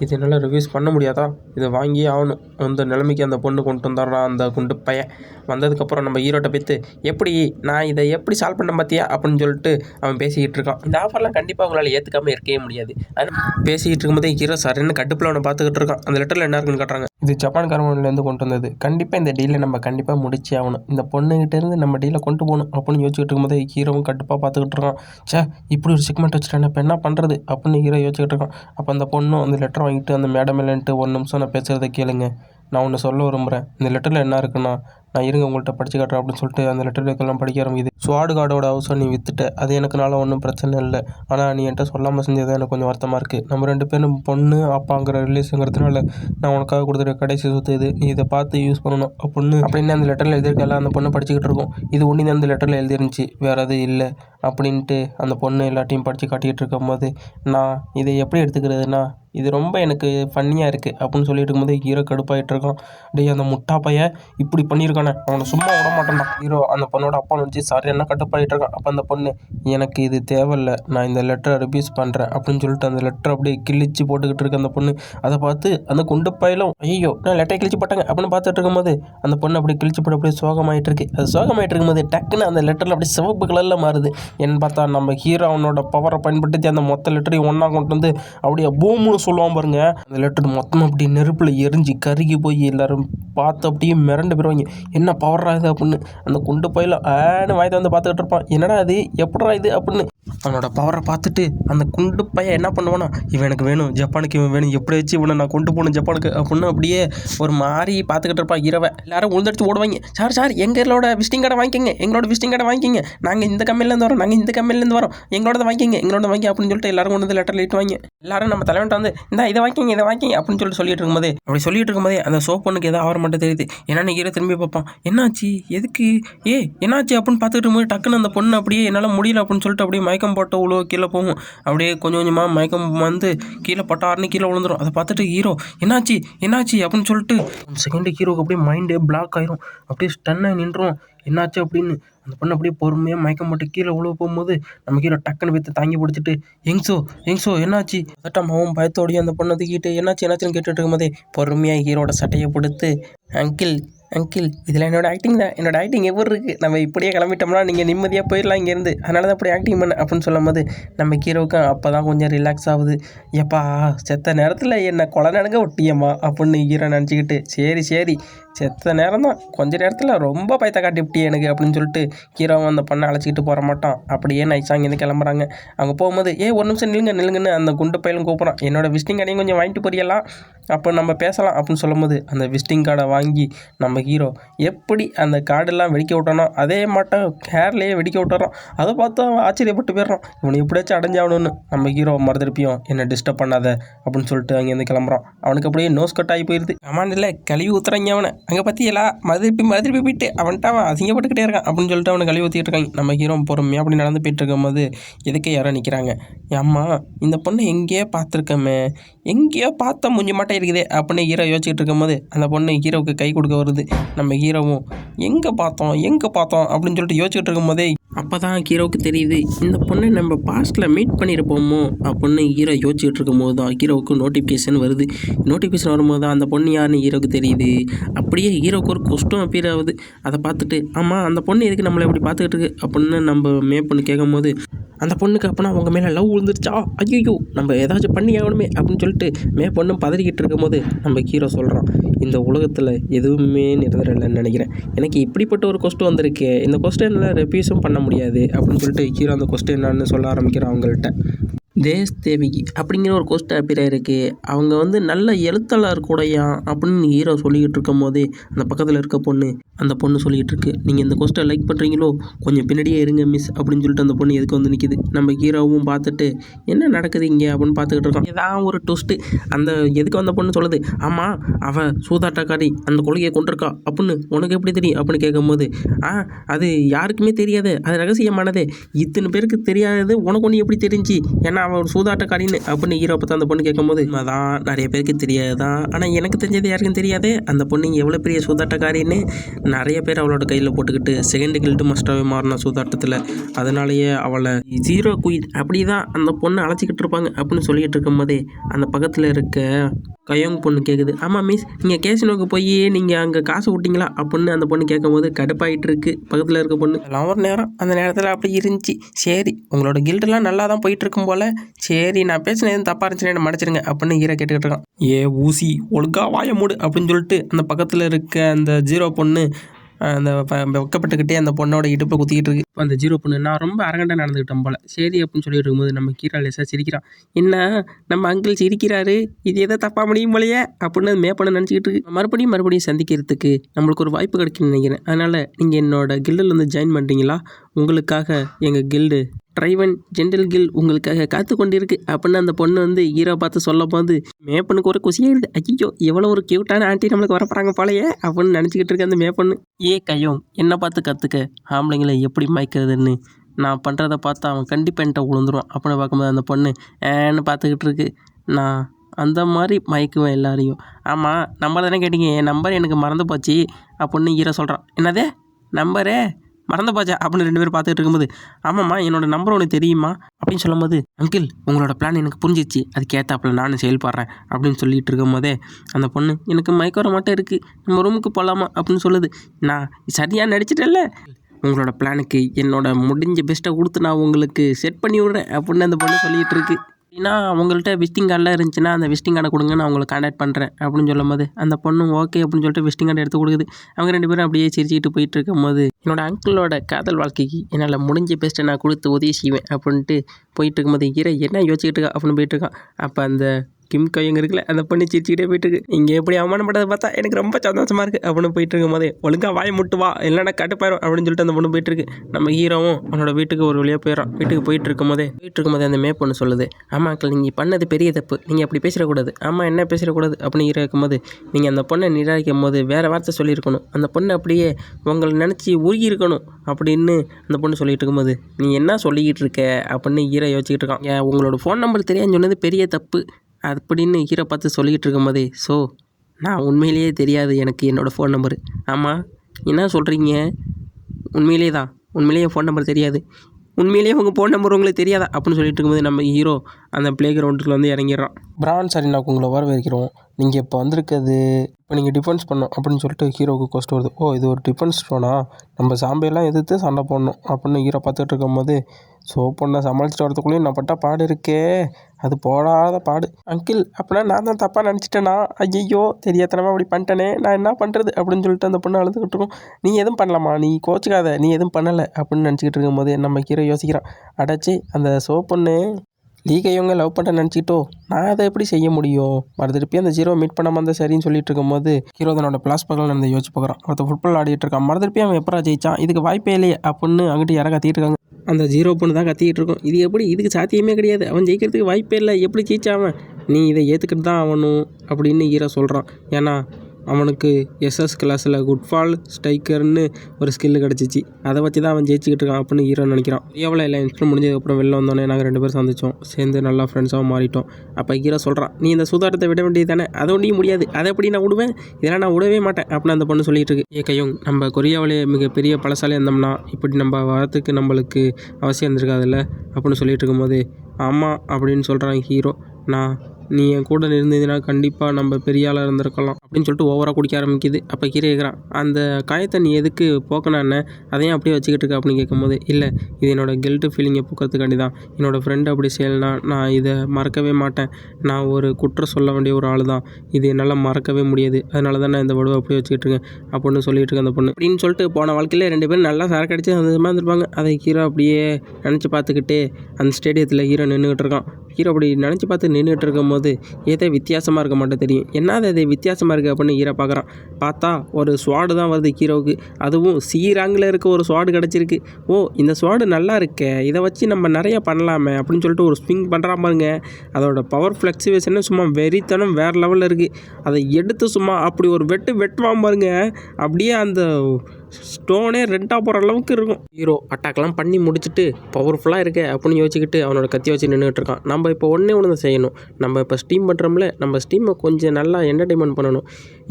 இது என்னால் ரிவ்யூஸ் பண்ண முடியாதா? இதை வாங்கியே ஆகணும். அந்த நிலைமைக்கு அந்த பொண்ணு கொண்டு வந்தாரா? அந்த குண்டு பையன் வந்ததுக்கப்புறம் நம்ம ஈரோட்டை பெற்று எப்படி? நான் இதை எப்படி சால்வ் பண்ண பார்த்தியா அப்படின்னு சொல்லிட்டு அவன் பேசிக்கிட்டு இருக்கான். இந்த ஆஃபர்லாம் கண்டிப்பாக உங்களால் ஏற்றுக்காமல் இருக்கவே முடியாது. அது பேசிக்கிட்டு இருக்கும்போதே ஹீரோ சரின்னு கட்டுப்பில் அவனை பார்த்துக்கிட்டு இருக்கான். அந்த லெட்டரில் என்ன இருக்குன்னு காட்டுறாங்க? இது ஜப்பான் கவர்மெண்ட்லேருந்து கொண்டு வந்தது. கண்டிப்பாக இந்த டீலை நம்ம கண்டிப்பாக முடிச்சே ஆகணும். இந்த பொண்ணுகிட்டேருந்து நம்ம டீலை கொண்டு போகணும் அப்படின்னு யோசிச்சுட்டு இருக்கும்போது ஹீரோவும் கட்டுப்பாக பார்த்துக்கிட்டு இருக்கான். சே இப்படி ஒரு செக்மெண்ட் வச்சுட்டேன் இப்போ என்ன பண்ணுறது அப்படின்னு ஹீரோ யோசிச்சுட்டு இருக்கான். அப்போ அந்த பொண்ணும் அந்த லெட்டர் வாங்கிட்டு அந்த மேடம் இல்லைன்ட்டு ஒரு நிமிஷம் நான் பேசுகிறத கேளுங்க. நான் ஒன்று சொல்ல விரும்புகிறேன் இந்த லெட்டரில் என்ன இருக்குன்னா நான் இருங்க உங்கள்கிட்ட படிச்சு காட்டுறேன் அப்படின்னு சொல்லிட்டு அந்த லெட்டர் பேக்கெல்லாம் படிக்க ஆரம்பிக்குது. ஸ்வாடு கார்டோட ஹவுஸை நீ வித்துட்ட. அது எனக்குனால ஒன்றும் பிரச்சனை இல்லை. ஆனால் நீ என்கிட்ட சொல்லாமல் செஞ்சது எனக்கு கொஞ்சம் வருத்தமாக இருக்குது நம்ம ரெண்டு பேரும் பொண்ணு அப்பாங்கிற ரிலேஷனுங்கிறதுனால நான் உனக்காக கொடுத்துருக்க கடைசி சொத்து இது. நீ இதை பார்த்து யூஸ் பண்ணணும். அப்படின்னு அப்படின்னு அந்த லெட்டரில் எழுதியிருக்கல அந்த பொண்ணு படிச்சுக்கிட்டு இருக்கோம். இது ஒன்று அந்த லெட்டரில் எழுதிருந்துச்சு. வேறு எதுவும் இல்லை. அப்படின்ட்டு அந்த பொண்ணு எல்லாத்தையும் படித்து காட்டிக்கிட்டு இருக்கும்போது நான் இதை எப்படி எடுத்துக்கிறதுனா இது ரொம்ப எனக்கு ஃபன்னியாக இருக்குது அப்படின்னு சொல்லிட்டு இருக்கும்போது ஹீரோ கடுப்பாயிட்டு இருக்கான். டேய் அந்த முட்டா பையன் இப்படி பண்ணியிருக்கான்? அவனை அவனை சும்மா விட மாட்டேன்டா. ஹீரோ அந்த பொண்ணோட அப்பா நினச்சி சாரி என்ன கட்டுப்பாயிட்டு இருக்கான்? அப்போ அந்த பொண்ணு எனக்கு இது தேவையில்ல. நான் இந்த லெட்டரை ரிப்யூஸ் பண்ணுறேன் அப்படின்னு சொல்லிட்டு அந்த லெட்டர் அப்படியே கிழிச்சு போட்டுக்கிட்டு இருக்க அந்த பொண்ணு அதை பார்த்து அந்த குண்டு பையிலும் ஐயோ நான் லெட்டரை கிழிச்சு போட்டாங்க. அப்படின்னு பார்த்துட்டு இருக்கும்போது அந்த பொண்ணு அப்படியே கிழிச்சு போட்டு அப்படியே சோகமாயிட்டு இருக்கு. அது சோகமாயிட்டு இருக்கும்போது டக்குன்னு அந்த லெட்டரில் அப்படியே சிவப்பு கலரில் மாறுது. என்ன பார்த்தா நம்ம ஹீரோ அவனோட பவரை பயன்படுத்தி அந்த மொத்த லெட்டரையும் ஒன்றா கொண்டு வந்து அப்படியே பூமுன்னு சொல்லுவான் பாருங்க. அந்த லெட்டர் மொத்தமாக அப்படியே நெருப்பில் எரிஞ்சு கருகி போய் எல்லாரும் பார்த்து அப்படியே மிரண்டு போயிடுவாங்க என்ன பவர்ரா இது அப்படின்னு. அந்த குண்டு பையில ஆன்னு வாய் வந்து பார்த்துக்கிட்டு இருப்பான். என்னடா இது? எப்படா இது? அப்படின்னு. அவனோட பவரை பார்த்துட்டு அந்த குண்டு பையன் என்ன பண்ணுவானா? இவன் எனக்கு வேணும் ஜப்பானுக்கு இவன் வேணும் எப்படி வச்சு இவனை நான் கொண்டு போகணும் ஜப்பானுக்கு அப்படின்னு அப்படியே ஒரு மாதிரி பார்த்துக்கிட்டு இருப்பான் இரவை. எல்லாரும் உழுந்தடிச்சு ஓடுவாங்க. சார் சார் எங்களோட விசிட்டிங் கார்டை வாங்கிக்கங்க. எங்களோட விசிட்டிங் கார்டை வாங்கிக்கங்க. நாங்கள் இந்த கம்பெனிலேருந்து வரோம். நாங்கள் இந்த கம்பெனிலேருந்து வரோம். எங்களோட வாங்கிக்கங்க. எங்களோட வாங்கி அப்படின்னு சொல்லிட்டு எல்லாரும் கொண்டு வந்து லெட்டர் லேட்டு வாங்க எல்லாரும் நம்ம தலைவன்ட்ட வந்து இந்த இதை வாங்கிக்கங்க இதை வாங்கிக்கங்க அப்படின்னு சொல்லிட்டு சொல்லிட்டு இருக்கும்போதே அப்படி சொல்லிட்டு இருக்கும்போதே அந்த சோப் பொண்ணுக்கு ஏதோ ஆவர மட்டும் தெரியுது. ஏன்னா நீங்க திரும்பி பார்ப்பான். என்னாச்சு? எதுக்கு? ஏ என்னாச்சு அப்படின்னு பார்த்துட்டு இருக்கும்போது டக்குன்னு அந்த பொண்ணு அப்படியே என்னால் முடியல அப்படின்னு சொல்லிட்டு அப்படியே மயக்கம் போட்ட உழுவ கீழே போகும். அப்படியே கொஞ்சம் கொஞ்சமாக மயக்கம் வந்து கீழே பட்டாருன்னு கீழே விழுந்துரும். அதை பார்த்துட்டு ஹீரோ என்னாச்சு? என்னாச்சு? அப்படின்னு சொல்லிட்டு செகண்ட் ஹீரோக்கு அப்படியே மைண்டே பிளாக் ஆயிரும். அப்படியே ஸ்டன்னாக நின்றோம் என்னாச்சு? அப்படின்னு அந்த பொண்ணு அப்படியே பொறுமையாக மயக்கம் போட்டு கீழே உழுவ போகும்போது நம்ம கீழே டக்குன்னு போய் தாங்கி பிடிச்சிட்டு எங்ஸோ எங்ஸோ என்னாச்சு? அதட்டம் அவன் பயத்தோடய அந்த பொண்ணை தூக்கிட்டு என்னாச்சு என்னாச்சுன்னு கேட்டுட்டு இருக்கும்போதே பொறுமையாக ஹீரோட சட்டையை கொடுத்து அங்கிள் அங்கிள் இதில் என்னோடய ஆக்டிங் தான். என்னோட ஆக்டிங் எப்படி இருக்குது நம்ம இப்படியே கிளம்பிட்டோம்னா நீங்கள் நிம்மதியாக போயிடலாம் இங்கேருந்து அதனால தான் அப்படி ஆக்டிங் பண்ண அப்படின்னு சொல்லும் போது நம்ம ஹீரோவுக்கும் அப்போ தான் கொஞ்சம் ரிலாக்ஸ் ஆகுது. எப்பா செத்த நேரத்தில் என்னை கொலை நடங்க ஒட்டியம்மா அப்படின்னு ஹீரோ நினச்சிக்கிட்டு சரி சரி. செத்த நேரம் தான் கொஞ்ச நேரத்தில் ரொம்ப பயத்தை காட்டிவிட்டி எனக்கு அப்படின்னு சொல்லிட்டு ஹீரோ அந்த பொண்ணை அழைச்சிக்கிட்டு போகிற மாட்டான். அப்படியே நைஸாக அங்கேருந்து கிளம்புறாங்க. அங்கே போகும்போது ஏ ஒரு நிமிஷம் நில்லுங்க நில்லுங்கன்னு அந்த குண்டு பையலும் கூப்பிட்றான். என்னோட விசிட்டிங் கார்டையும் கொஞ்சம் வாங்கிட்டு போறியலாம் அப்போ நம்ம பேசலாம் அப்படின்னு சொல்லும்போது அந்த விசிட்டிங் கார்டை வாங்கி நம்ம ஹீரோ எப்படி அந்த கார்டெல்லாம் வெடிக்க விட்டானோ அதே மாட்டம் கேர்லேயே வெடிக்க விட்டுறோம் அதை பார்த்து அவன் ஆச்சரியப்பட்டு போயிடுறான். இவனை எப்படியாச்சும் அடைஞ்சாகணும்னு நம்ம ஹீரோ மறுதிருப்பியும் என்னை டிஸ்டர்ப் பண்ணாத அப்படின்னு சொல்லிட்டு அங்கேருந்து கிளம்புறான். அவனுக்கு அப்படியே நோஸ் கட் ஆகி போயிடுது ஆமாம் இல்லை கழுவி ஊத்துறாங்க அவனை. அங்கே பற்றியலா மதிப்பி மதிப்பி போயிட்டு அவன்கிட்ட அவன் அசிங்கப்பட்டுக்கிட்டே இருக்கான் அப்படின்னு சொல்லிட்டு அவனை கழுவி ஊற்றிட்டு இருக்காங்க. நம்ம ஹீரோ பொறுமையாக அப்படி நடந்து போயிட்டு இருக்கும்போது எதுக்கே யாரோ நிற்கிறாங்க அம்மா இந்த பொண்ணை எங்கேயோ பார்த்துருக்கோமே. எங்கேயோ பார்த்த முஞ்சு மாட்டே இருக்குதே அப்படின்னு ஹீரோ யோசிச்சுட்டு இருக்கும்போது அந்த பொண்ணு ஹீரோவுக்கு கை கொடுக்க வருது. நம்ம ஹீரோவும் எங்கே பார்த்தோம் எங்கே பார்த்தோம் அப்படின்னு சொல்லிட்டு யோசிச்சுட்டு இருக்கும்போதே அப்போ தான் ஹீரோவுக்கு தெரியுது இந்த பொண்ணை நம்ம பாஸ்ட்டில் மீட் பண்ணியிருப்போமோ அப்படின்னு ஹீரோ யோசிச்சுட்டு இருக்கும்போது தான் ஹீரோவுக்கு நோட்டிஃபிகேஷன் வருது. நோட்டிஃபிகேஷன் வரும்போது தான் அந்த பொண்ணு யாருன்னு ஹீரோவுக்கு தெரியுது. அப்படியே ஹீரோவுக்கு ஒரு கொஸ்டும் அப்பீர் ஆகுது. அதை பார்த்துட்டு ஆமாம் அந்த பொண்ணு எதுக்கு நம்மளை இப்படி பார்த்துக்கிட்டு இருக்கு? அப்படின்னு நம்ம மே பொண்ணு கேட்கும்போது அந்த பொண்ணுக்கு அப்போனா அவங்க மேலே லவ் விழுந்துருச்சா? ஐயோ நம்ம ஏதாச்சும் பண்ணி ஆகணுமே அப்படின்னு சொல்லிட்டு மே பொண்ணு பதறிக்கிட்டு இருக்கும்போது நம்ம ஹீரோ சொல்கிறான் இந்த உலகத்தில் எதுவுமே நிரந்தரம் இல்லைன்னு நினைக்கிறேன். எனக்கு இப்படிப்பட்ட ஒரு கொஸ்டின் வந்திருக்கு. இந்த கொஸ்டினில் ரெப்யூஸும் பண்ண முடியாது அப்படின்னு சொல்லிட்டு ஹீரோ அந்த கொஸ்டின் என்னன்னு சொல்ல ஆரம்பிக்கிறான் அவங்கள்ட்ட. தேஸ் தேவிகி அப்படிங்கிற ஒரு கோஸ்ட் அப்பியர் இருக்குது அவங்க வந்து நல்ல எழுத்தாளர் கூடயா அப்படின்னு ஹீரோ சொல்லிக்கிட்டு இருக்கும் போதே அந்த பக்கத்தில் இருக்க பொண்ணு அந்த பொண்ணு சொல்லிக்கிட்டு இருக்கு. நீங்கள் இந்த கோஸ்ட்டை லைக் பண்ணுறீங்களோ கொஞ்சம் பின்னாடியே இருங்க மிஸ் அப்படின்னு சொல்லிட்டு அந்த பொண்ணு எதுக்கு வந்து நிற்கிது நம்ம ஹீரோவும் பார்த்துட்டு என்ன நடக்குது இங்கே? அப்படின்னு பார்த்துக்கிட்டு இருக்கோம் ஏதாவது ஒரு ட்விஸ்ட்டு அந்த எதுக்கு வந்த பொண்ணு சொல்லுது? ஆமாம் அவள் சூதாட்டக்காரி அந்த கொள்கையை கொண்டிருக்கா. அப்படின்னு உனக்கு எப்படி தெரியும்? அப்படின்னு கேட்கும்போது ஆ அது யாருக்குமே தெரியாது. அது ரகசியமானது. இத்தனை பேருக்கு தெரியாதது உனக்கு ஒன்று எப்படி தெரிஞ்சு? ஏன்னா அவள் ஒரு சூதாட்டக்காரின்னு அப்படின்னு ஹீரோ பார்த்து அந்த பொண்ணு கேட்கும்போது அதான் நிறைய பேருக்கு தெரியாது தான் ஆனால் எனக்கு தெரிஞ்சது யாருக்கும் தெரியாது. அந்த பொண்ணு எவ்வளோ பெரிய சூதாட்டக்காரின்னு நிறைய பேர் அவளோட கையில் போட்டுக்கிட்டு செகண்ட் கில்ட்டு மஸ்டாகவே மாறின சூதாட்டத்தில். அதனாலேயே அவளை ஜீரோ குயின் அப்படி தான் அந்த பொண்ணை அழைச்சிக்கிட்டு இருப்பாங்க அப்படின்னு சொல்லிக்கிட்டு இருக்கும்போதே அந்த பக்கத்தில் இருக்க கயோங் பொண்ணு கேட்குது ஆமாம் மிஸ் நீங்கள் கேசினோக்கு போய் நீங்கள் அங்கே காசு விட்டிங்களா அப்படின்னு அந்த பொண்ணு கேட்கும்போது கடுப்பாயிட்டு இருக்கு பக்கத்தில் இருக்க பொண்ணு எல்லாம் ஒரு நேரம். அந்த நேரத்தில் அப்படி இருந்துச்சு. சரி உங்களோட கில்டெல்லாம் நல்லா தான் போயிட்டு இருக்கும் போல. சரி நான் பேசின எதுவும் தப்பாக இருந்துச்சுன்னு மன்னிச்சிருங்க அப்படின்னு ஹீரோ கேட்டுக்கிட்டு இருக்கான். ஏ ஊசி ஒழுங்கா வாய மூடு அப்படின்னு சொல்லிட்டு அந்த பக்கத்தில் இருக்க அந்த ஜீரோ பொண்ணு அந்த வெக்கப்பட்டுக்கிட்டே அந்த பொண்ணோட இடுப்பை குத்திக்கிட்டு இருக்கு. இப்போ அந்த ஜீரோ பொண்ணு நான் ரொம்ப அரங்கண்டாக நடந்துக்கிட்டேன் போல. சரி அப்படின்னு சொல்லிட்டு இருக்கும்போது நம்ம கீரா லேசாக சிரிக்கிறான். என்ன? நம்ம அங்கிள் சிரிக்கிறாரு. இது எதோ தப்பா முடியும் போலையே அப்படின்னு மே பண்ண நினச்சிக்கிட்டு இருக்கு. மறுபடியும் மறுபடியும் சந்திக்கிறதுக்கு நம்மளுக்கு ஒரு வாய்ப்பு கிடைக்கும்னு நினைக்கிறேன். அதனால் நீங்கள் என்னோட கில்டில் வந்து ஜாயின் பண்ணுறீங்களா உங்களுக்காக எங்கள் கில்டு ட்ரைவன் ஜென்டல் கில் உங்களுக்காக காத்து கொண்டிருக்கு அப்படின்னு அந்த பொண்ணு வந்து ஹீரோ பார்த்து சொல்ல போது மேப்பனுக்கு ஒரு குசியாயிருது ஐயோ எவ்வளோ ஒரு க்யூட்டான ஆண்டி நம்மளுக்கு வரப்போறாங்க போலையே அப்படின்னு நினச்சிக்கிட்டு இருக்க அந்த மேப்பண்ணு. ஏ கையோம் என்னை பார்த்து கற்றுக்க ஆம்பளைங்களை எப்படி வைக்கிறதுன்னு நான் பண்ணுறத பார்த்து அவன் கண்டிப்பாக என்கிட்ட விழுந்துருவான் அப்படின்னு பார்க்கும்போது அந்த பொண்ணு ஏன்னு பார்த்துக்கிட்டு இருக்கு. நான் அந்த மாதிரி மயக்குவேன் எல்லாரையும். ஆமாம் நம்பர் தானே கேட்டீங்க? என் நம்பர் எனக்கு மறந்து போச்சு. அப்படின்னு ஈரோ சொல்கிறான் என்னது? நம்பரே? மறந்து போச்சா? அப்படின்னு ரெண்டு பேரும் பார்த்துக்கிட்டு இருக்கும்போது ஆமாம்மா என்னோடய நம்பர் உனக்கு தெரியுமா? அப்படின்னு சொல்லும்போது அங்கிள் உங்களோட பிளான் எனக்கு புரிஞ்சிச்சு. அதுக்கேற்றாப்புல நானும் செயல்படுறேன். அப்படின்னு சொல்லிட்டு இருக்கும்போதே அந்த பொண்ணு எனக்கு மயக்கம் மட்டும் இருக்குது நம்ம ரூமுக்கு போகலாமா அப்படின்னு சொல்லுது. நான் சரியாக நடிச்சிட்டேல்ல உங்களோட பிளானுக்கு என்னோட முடிஞ்ச பெஸ்ட்டை கொடுத்து நான் உங்களுக்கு செட் பண்ணி விட்றேன் அப்படின்னு அந்த பொண்ணு சொல்லிகிட்டு இருக்கு. ஏன்னா அவங்கள்ட்ட விசிட்டிங் கார்டில் இருந்துச்சுன்னா அந்த விசிட்டிங் கார்டை கொடுங்க நான் உங்களை காண்டாக்ட் பண்ணுறேன் அப்படின்னு சொல்லும்போது அந்த பொண்ணு ஓகே அப்படின்னு சொல்லிட்டு விசிட்டிங் கார்டு எடுத்து கொடுக்குது. அவங்க ரெண்டு பேரும் அப்படியே சிரிச்சுக்கிட்டு போயிட்டு இருக்கும்போது என்னோட அங்கிளோட காதல் வாழ்க்கைக்கு என்னால் முடிஞ்ச பெஸ்ட்டை நான் கொடுத்து உதவி செய்வேன் அப்படின்ட்டு போயிட்டு இருக்கும்போது ஈர என்ன யோசிச்சுக்கிட்டு இருக்கா அப்படின்னு போயிட்டு இருக்கான் அப்போ அந்த கிம் கையங்க இருக்குல்ல? அந்த பொண்ணு சிரிச்சுக்கிட்டே போயிட்டு இருக்கு இங்கே எப்படி அவமானப்பட்டதை பார்த்தா எனக்கு ரொம்ப சந்தோஷமா இருக்கு. அப்படின்னு போயிட்டு இருக்கும் போதே ஒழுங்கா வாயை முட்டு வா. இல்லைன்னா கட்டுப்பாயிரும் அப்படின்னு சொல்லிட்டு அந்த பொண்ணு போயிட்டு இருக்கு நம்ம ஹீரோவும் அவனோட வீட்டுக்கு ஒரு வழியாக போயிடும் வீட்டுக்கு போயிட்டு இருக்கும் போதே போயிட்டு இருக்கும் போதே அந்த மே பொண்ணு சொல்லுது. ஆமா அங்கிள் நீங்கள் பண்ணது பெரிய தப்பு. நீங்கள் அப்படி பேசிடக்கூடாது. ஆமா என்ன பேசிடக்கூடாது? அப்படின்னு ஹீரோ இருக்கும்போது நீங்கள் அந்த பொண்ணை நிராகரிக்கும் போது வேறு வார்த்தை சொல்லியிருக்கணும். அந்த பொண்ணு அப்படியே உங்களை நினச்சி உருகி இருக்கணும் அப்படின்னு அந்த பொண்ணு சொல்லிட்டு இருக்கும்போது நீ என்ன சொல்லிக்கிட்டு இருக்க? அப்படின்னு ஹீரோ யோசிச்சுட்டு இருக்கான். ஏன் உங்களோட ஃபோன் நம்பர் தெரியாதுன்னு சொன்னது பெரிய தப்பு. அப்படின்னு ஹீரோ பார்த்து சொல்லிக்கிட்டு இருக்கும்போதே ஸோ நான் உண்மையிலேயே தெரியாது எனக்கு என்னோடய ஃபோன் நம்பரு ஆமாம் என்ன சொல்கிறீங்க உண்மையிலே தான் உண்மையிலேயே ஃபோன் நம்பர் தெரியாது. உண்மையிலேயே உங்கள் ஃபோன் நம்பர் உங்களுக்கு தெரியாதா? அப்படின்னு சொல்லிட்டு இருக்கும்போது நம்ம ஹீரோ அந்த ப்ளே கிரவுண்டில் வந்து இறங்கிடுறான். பிரான் சாரி நான் உங்களை வரவேற்கிறோம். நீங்கள் இப்போ வந்திருக்கிறது இப்போ நீங்கள் டிஃபென்ஸ் பண்ணோம் அப்படின்னு சொல்லிட்டு ஹீரோவுக்கு கொஸ்ட் வருது. ஓ இது ஒரு டிஃபென்ஸ் ஸ்டோனா நம்ம சாம்பையெல்லாம் எதிர்த்து சண்டை போடணும் அப்படின்னு ஹீரோ பார்த்துட்டு இருக்கும்போது ஸோ பொண்ணை சமாளிச்சுட்டு வரத்துக்குள்ளேயும் நான் பட்ட பாடு இருக்கே. அது போடாத பாடு. அங்கிள் அப்படின்னா நான் தான் தப்பாக நினச்சிட்டேனா? ஐயோ தெரியாதனமா அப்படி பண்ணிட்டேனே. நான் என்ன பண்ணுறது அப்படின்னு சொல்லிட்டு அந்த பொண்ணு அழுதுகிட்டு இருக்கும். நீ எதுவும் பண்ணலாமா நீ கோச்சிக்காத. நீ எதுவும் பண்ணலை அப்படின்னு நினச்சிக்கிட்டு இருக்கும்போது நம்ம ஹீரோ யோசிக்கிறான். அடைச்சி அந்த சோ பொண்ணு லீகையவங்க லவ் பண்ண நினச்சிட்டோ? நான் அதை எப்படி செய்ய முடியும்? மறு திருப்பி அந்த ஜீரோ மீட் பண்ணாமல் இருந்தால் சரின்னு சொல்லிட்டு இருக்கும்போது ஹீரோ தன்னோட பிளாஸ் பக்கம் நடந்து யோசிச்சு பார்க்குறான். ஒருத்த ஃபுட்பால் ஆடிட்டு இருக்கான். மறு திருப்பி அவன் எப்பரா ஜெயிச்சான்? இதுக்கு வாய்ப்பே இல்லையே அப்படின்னு அங்கிட்டு யாரா கத்திட்டு இருக்காங்க. அந்த ஜீரோ பொண்ணு தான் கத்திக்கிட்டு இருக்கும். இது எப்படி? இதுக்கு சாத்தியமே கிடையாது. அவன் ஜெயிக்கிறதுக்கு வாய்ப்பே இல்லை. எப்படி ஜெயிச்சாவன் அவன்? நீ இதை ஏற்றுக்கிட்டு தான் ஆகணும் அப்படின்னு ஈரோ சொல்கிறான் ஏன்னா அவனுக்கு எஸ்எஸ் கிளாஸில் குட்ஃபால் ஸ்டைக்கர்னு ஒரு ஸ்கில் கிடச்சிச்சு. அதை வச்சு தான் அவன் ஜெயிச்சுக்கிட்டு இருக்கான் அப்படின்னு ஹீரோ நினைக்கிறான். எவ்வளோ இல்லை இன்ஸ்பிள் முடிஞ்சதுக்கப்புறம் வெளில வந்தோடனே நாங்கள் ரெண்டு பேரும் சந்திச்சோம். சேர்ந்து நல்லா ஃப்ரெண்ட்ஸாகவும் மாறிட்டோம். அப்போ ஹீரோ சொல்கிறான் நீ இந்த சூதாட்டத்தை விட வேண்டியது தானே? அதை ஒன்றையும் முடியாது. அதை எப்படி நான் விடுவேன்? இதெல்லாம் நான் விடவே மாட்டேன். அப்படின்னு அந்த பொண்ணு சொல்லிட்டு இருக்கு. ஏ கையோங் நம்ம கொரியாவிலே மிகப்பெரிய பழசாலே இருந்தோம்னா இப்படி நம்ம வரத்துக்கு நம்மளுக்கு அவசியம் இருந்திருக்காதுல்ல? அப்படின்னு சொல்லிட்டு இருக்கும்போது ஆமாம் அப்படின்னு சொல்கிறான் ஹீரோ நான் நீ என் கூட இருந்ததுன்னா கண்டிப்பாக நம்ம பெரிய ஆளாக இருந்திருக்கலாம் அப்படின்னு சொல்லிட்டு ஓவராக குடிக்க ஆரம்பிக்குது. அப்போ கீரை கேட்குறான் அந்த காயத்தை நீ எதுக்கு போக்கணான்னு அதையும் அப்படியே வச்சுக்கிட்டு இருக்க அப்படின்னு கேட்கும்போது இல்லை இது என்னோட கில்ட்டு ஃபீலிங்கை போக்கிறதுக்காண்டி தான் என்னோடய ஃப்ரெண்டு அப்படி செய்யலைனா நான் இதை மறக்கவே மாட்டேன். நான் ஒரு குற்றம் சொல்ல வேண்டிய ஒரு ஆள் தான் இது என்னால் மறக்கவே முடியாது. அதனால தான் நான் இந்த வடுவை அப்படியே வச்சுக்கிட்டு இருக்கேன். அப்படின்னு சொல்லிட்டு இருக்கேன் அந்த பொண்ணு. அப்படின்னு சொல்லிட்டு போன வாழ்க்கையில் ரெண்டு பேரும் நல்லா சரக்கு அந்த சந்தோஷமாக இருந்திருப்பாங்க. அதை ஹீரோ அப்படியே நினச்சி பார்த்துக்கிட்டே அந்த ஸ்டேடியத்தில் ஹீரோ நின்றுக்கிட்டு இருக்கான். ஹீரோ அப்படி நினச்சி பார்த்து நின்றுட்டு இருக்கும்போது ஏதோ வித்தியாசமாக இருக்க மாட்டேன் தெரியும். என்னது அது வித்தியாசமாக இருக்குது அப்படின்னு ஹீரோ பார்க்குறான். பார்த்தா ஒரு ஸ்வாடு தான் வருது ஹீரோவுக்கு. அதுவும் சீராங்கில் இருக்க ஒரு ஸ்வாடு கிடச்சிருக்கு. ஓ இந்த ஸ்வாடு நல்லா இருக்கே. இதை வச்சு நம்ம நிறையா பண்ணலாமே அப்படின்னு சொல்லிட்டு ஒரு ஸ்விங் பண்ணுறா பாருங்க. அதோட பவர் ஃப்ளக்சுவேஷனே சும்மா வெறித்தனம் வேறு லெவலில் இருக்குது அதை எடுத்து சும்மா அப்படி ஒரு வெட்டு வெட்டுவான் பாருங்க. அப்படியே அந்த ஸ்டோனே ரெண்டாக போகிற அளவுக்கு இருக்கும். ஹீரோ அட்டாக்லாம் பண்ணி முடிச்சுட்டு பவர்ஃபுல்லாக இருக்கே அப்படின்னு யோசிச்சுக்கிட்டு அவனோட கத்தி வச்சு நின்றுட்டு இருக்கான். நம்ம இப்போ ஒன்றே ஒன்று தான் செய்யணும். நம்ம இப்போ ஸ்டீம் பண்ணுறோம்ல நம்ம ஸ்டீமை கொஞ்சம் நல்லா என்டர்டைன்மெண்ட் பண்ணணும்.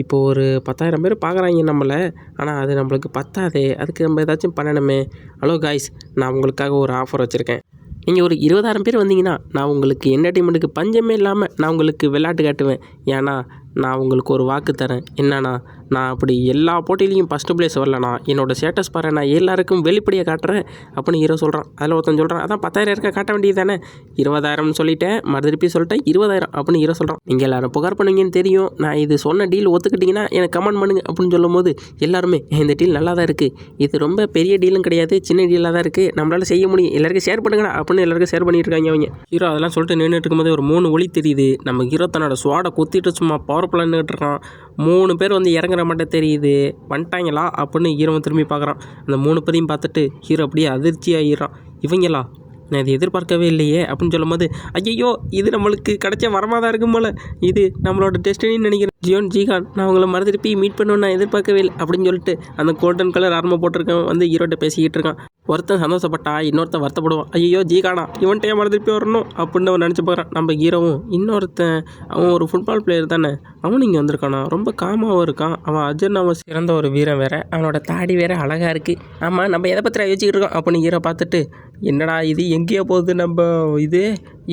இப்போ ஒரு பத்தாயிரம் பேர் பார்க்குறாங்க நம்மளை ஆனால் அது நம்மளுக்கு பத்தாதே. அதுக்கு நம்ம ஏதாச்சும் பண்ணணுமே. ஹலோ காய்ஸ் நான் உங்களுக்காக ஒரு ஆஃபர் வச்சுருக்கேன். நீங்கள் ஒரு இருபதாயிரம் பேர் வந்தீங்கன்னா நான் உங்களுக்கு என்டர்டைன்மெண்ட்டுக்கு பஞ்சமே இல்லாமல் நான் உங்களுக்கு விளையாட்டு காட்டுவேன். ஏன்னா நான் உங்களுக்கு ஒரு வாக்கு தரேன். என்னன்னா நான் அப்படி எல்லா போட்டியிலையும் ஃபஸ்ட்டு ப்ளேஸ் வரலண்ணா. என்னோடய ஸ்டேட்டஸ் பாரு நான் எல்லாருக்கும் வெளிப்படையாக காட்டுறேன் அப்படின்னு ஹீரோ சொல்கிறான் அதில் ஒருத்தன் சொல்கிறான் அதான் பத்தாயிரம் இருக்க காட்ட வேண்டியது தானே? இருபதாயிரம்னு சொல்லிட்டேன் மறுதிருப்பி சொல்லிட்டேன் இருபதாயிரம் அப்படின்னு ஹீரோ சொல்கிறான் நீங்கள் எல்லாரும் புகார் பண்ணுவீங்கன்னு தெரியும். நான் இது சொன்ன டீல் ஒத்துக்கிட்டிங்கன்னா எனக்கு கமெண்ட் பண்ணுங்க அப்படின்னு சொல்லும்போது எல்லாருமே இந்த டீல் நல்லா தான் இருக்குது இது ரொம்ப பெரிய டீலும் கிடையாது. சின்ன டீலாக தான் இருக்குது நம்மளால் செய்ய முடியும். எல்லாருக்கும் ஷேர் பண்ணுங்கடா அப்படின்னு எல்லாருக்கும் ஷேர் பண்ணிட்டு இருக்காங்க அவங்க. ஹீரோ அதெல்லாம் சொல்லிட்டு நின்றுட்டு இருக்கும்போது ஒரு மூணு ஒளி தெரியுது. நம்ம ஹீரோ தன்னோட சுவாடை குத்திட்டு சும்மா பவர் நின்றுட்டு இருக்கான் மூணு பேர் வந்து இறங்க இறங்குற மட்டும் தெரியுது. வந்துட்டாங்களா? அப்படின்னு ஹீரோவை திரும்பி பார்க்குறான். அந்த மூணு பேரையும் பார்த்துட்டு ஹீரோ அப்படியே அதிர்ச்சி ஆகிடுறான் இவங்களா? நான் இது எதிர்பார்க்கவே இல்லையே. அப்படின்னு சொல்லும்போது ஐயோ இது நம்மளுக்கு கிடைச்ச வரமாக தான் இருக்கும் போல. இது நம்மளோட டெஸ்டினின்னு நினைக்கிறேன். ஜியோன் ஜிகான் நான் உங்களை போய் மீட் பண்ணுவேன் நான் எதிர்பார்க்கவே இல்லை அப்படின்னு சொல்லிட்டு அந்த கோல்டன் கலர் ஆர்மை போட்டிருக்கேன் வந்து ஹீரோட்ட பேசிக்கிட்டு இருக்கான். ஒருத்தன் சந்தோஷப்பட்டா இன்னொருத்தன் வருத்தப்படுவான். ஐயோ ஜிகானா இவன்ட்டே மறு திருப்பி வரணும்? அப்படின்னு அவன் நினச்சி பார்க்குறான். நம்ம ஹீரோவும் இன்னொருத்தன் அவன் ஒரு ஃபுட்பால் பிளேயர் தானே அவனும் இங்கே வந்திருக்கானா? ரொம்ப காமாவும் இருக்கான். அவன் அர்ஜுன் அவன் சிறந்த ஒரு வீரன் வேற. அவனோட தாடி வேற அழகாக இருக்குது ஆமாம் நம்ம எதை பற்றி யோசிச்சுக்கிட்டு இருக்கோம்? அப்படின்னு ஹீரோ பார்த்துட்டு என்னடா இது எங்கேயோ போகுது நம்ம இது?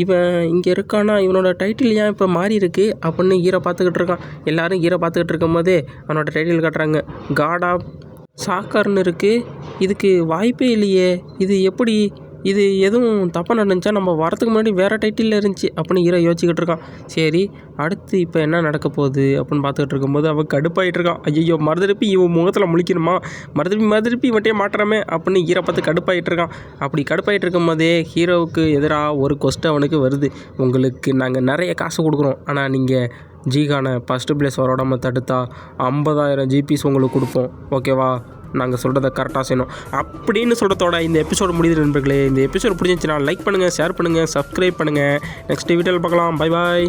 இவன் இங்கே இருக்கானா? இவனோட டைட்டில் ஏன் இப்போ மாறி இருக்கு அப்படின்னு ஹீரோ பார்த்துக்கிட்டு இருக்கான். எல்லாரும் ஹீரோ பார்த்துக்கிட்டு இருக்கும்போதே அவனோட டைட்டில் காட்டுறாங்க. காட் ஆஃப் சாக்கர்னு இருக்குது இதுக்கு வாய்ப்பே இல்லையே. இது எப்படி? இது எதுவும் தப்பாக நடந்துச்சா? நம்ம வரதுக்கு முன்னாடி வேறு டைட்டிலில் இருந்துச்சு அப்படின்னு ஹீரோ யோசிச்சுக்கிட்டு இருக்கான். சரி அடுத்து இப்போ என்ன நடக்க போகுது அப்படின்னு பார்த்துக்கிட்டு இருக்கும்போது அவன் கடுப்பாயிட்டு இருக்கான். ஐயோ மறுதிருப்பி இவன் முகத்தில் முழிக்கணுமா? மறுதிருப்பி மறுதிருப்பி இவன்ட்டே மாட்டுறமே அப்படின்னு ஹீரோ பார்த்து கடுப்பாயிட்டு இருக்கான். அப்படி கடுப்பாயிட்டு இருக்கும்போதே ஹீரோவுக்கு எதிராக ஒரு கொஸ்ட் அவனுக்கு வருது. உங்களுக்கு நாங்கள் நிறைய காசு கொடுக்குறோம். ஆனால் நீங்கள் ஜிகானை ஃபஸ்ட்டு பிளேஸ் வரோடாமல் தடுத்தா ஐம்பதாயிரம் ஜிபிஸ் உங்களுக்கு கொடுப்போம். ஓகேவா நாங்கள் சொல்கிறத கரெக்டாக செய்யணும். அப்படின்னு சொல்கிறதோட இந்த எபிசோடு முடியுது நண்பர்களே. இந்த எபிசோடு பிடிச்சிருந்துச்சுன்னா லைக் பண்ணுங்கள் ஷேர் பண்ணுங்கள் சப்ஸ்கிரைப் பண்ணுங்கள் நெக்ஸ்ட் வீடியோவில் பார்க்கலாம். Bye bye